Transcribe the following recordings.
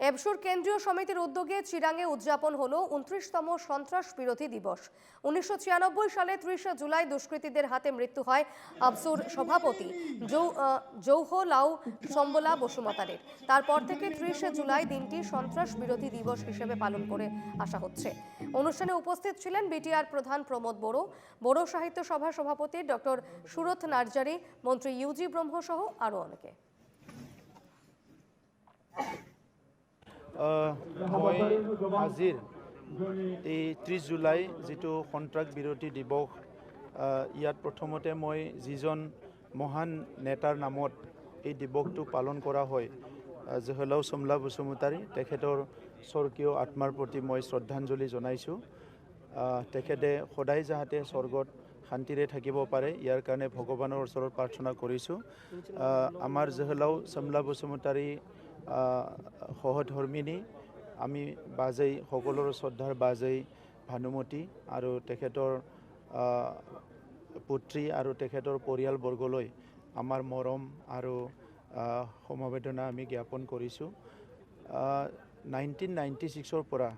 এবসুর কেন্দ্রীয় সমিতির উদ্যোগে চিরাঙে উদযাপন হল উনত্রিশতম সন্ত্রাস বিরোধী দিবস। উনিশশো ছিয়ানব্বই সালে ত্রিশে জুলাই দুষ্কৃতীদের হাতে মৃত্যু হয় আবসুর সভাপতি জৌ আহ, জৌহ লাউ সম্বলা বসুমতারের। তারপর থেকে ত্রিশে জুলাই দিনটি সন্ত্রাস বিরোধী দিবস হিসেবে পালন করে আসা হচ্ছে। অনুষ্ঠানে উপস্থিত ছিলেন বিটিআর প্রধান প্রমোদ বড়ো বড়ো সাহিত্য সভার সভাপতি ডক্টর সুরথ নার্জারি মন্ত্রী ইউজি ব্রহ্ম সহ আরও অনেকে। মই আজিৰ এই ত্ৰিছ জুলাই যিটো সন্ত্ৰাস বিৰতি দিৱস ইয়াত প্ৰথমতে মই যিজন মহান নেতাৰ নামত এই দিৱসটো পালন কৰা হয় জহলাও চমলা বসুমতাৰী। তেখেতৰ স্বৰ্গীয় আত্মাৰ প্ৰতি মই শ্ৰদ্ধাঞ্জলি জনাইছোঁ। তেখেতে সদায় যাতে স্বৰ্গত শান্তিৰে থাকিব পাৰে ইয়াৰ কাৰণে ভগৱানৰ ওচৰত প্ৰাৰ্থনা কৰিছোঁ। আমাৰ জহলাও চমলা বসুমতাৰী সহধৰ্মিনী আমি বাজেই সকলোৰে শ্ৰদ্ধাৰ বাজেই ভানুমতী আৰু তেখেতৰ পুত্ৰী আৰু তেখেতৰ পৰিয়ালবৰ্গলৈ আমাৰ মৰম আৰু সমবেদনা আমি জ্ঞাপন কৰিছোঁ। নাইনটিন নাইণ্টি ছিক্সৰ পৰা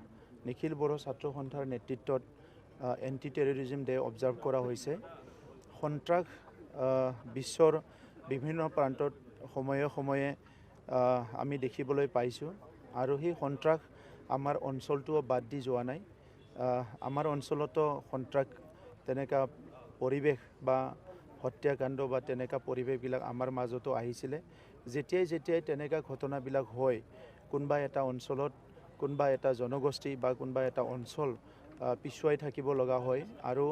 নিখিল বড়ো ছাত্ৰ সন্থাৰ নেতৃত্বত এণ্টি টেৰৰিজিম ডে অবজাৰ্ভ কৰা হৈছে। সন্ত্ৰাস বিশ্বৰ বিভিন্ন প্ৰান্তত সময়ে সময়ে আমি দেখিবলৈ পাইছোঁ। আৰু সেই সন্ত্ৰাস আমাৰ অঞ্চলটোও বাদ দি যোৱা নাই। আমাৰ অঞ্চলতো সন্ত্ৰাস তেনেকুৱা পৰিৱেশ বা হত্যাকাণ্ড বা তেনেকুৱা পৰিৱেশবিলাক আমাৰ মাজতো আহিছিলে। যেতিয়াই যেতিয়াই তেনেকুৱা ঘটনাবিলাক হয় কোনোবা এটা অঞ্চলত কোনোবা এটা জনগোষ্ঠী বা কোনোবা এটা অঞ্চল পিছুৱাই থাকিব লগা হয়। আৰু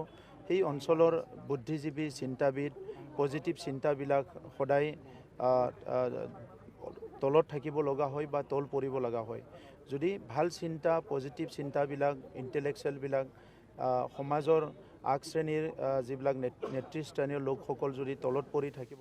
সেই অঞ্চলৰ বুদ্ধিজীৱী চিন্তাবিদ পজিটিভ চিন্তাবিলাক সদায় তলত থাকিব লগা হয় বা তল পৰিব লগা হয়। যদি ভাল চিন্তা পজিটিভ চিন্তাবিলাক ইণ্টেলেকচুৱেলবিলাক সমাজৰ আগ শ্ৰেণীৰ যিবিলাক নেত- নেতৃস্থানীয় লোকসকল যদি তলত পৰি থাকিব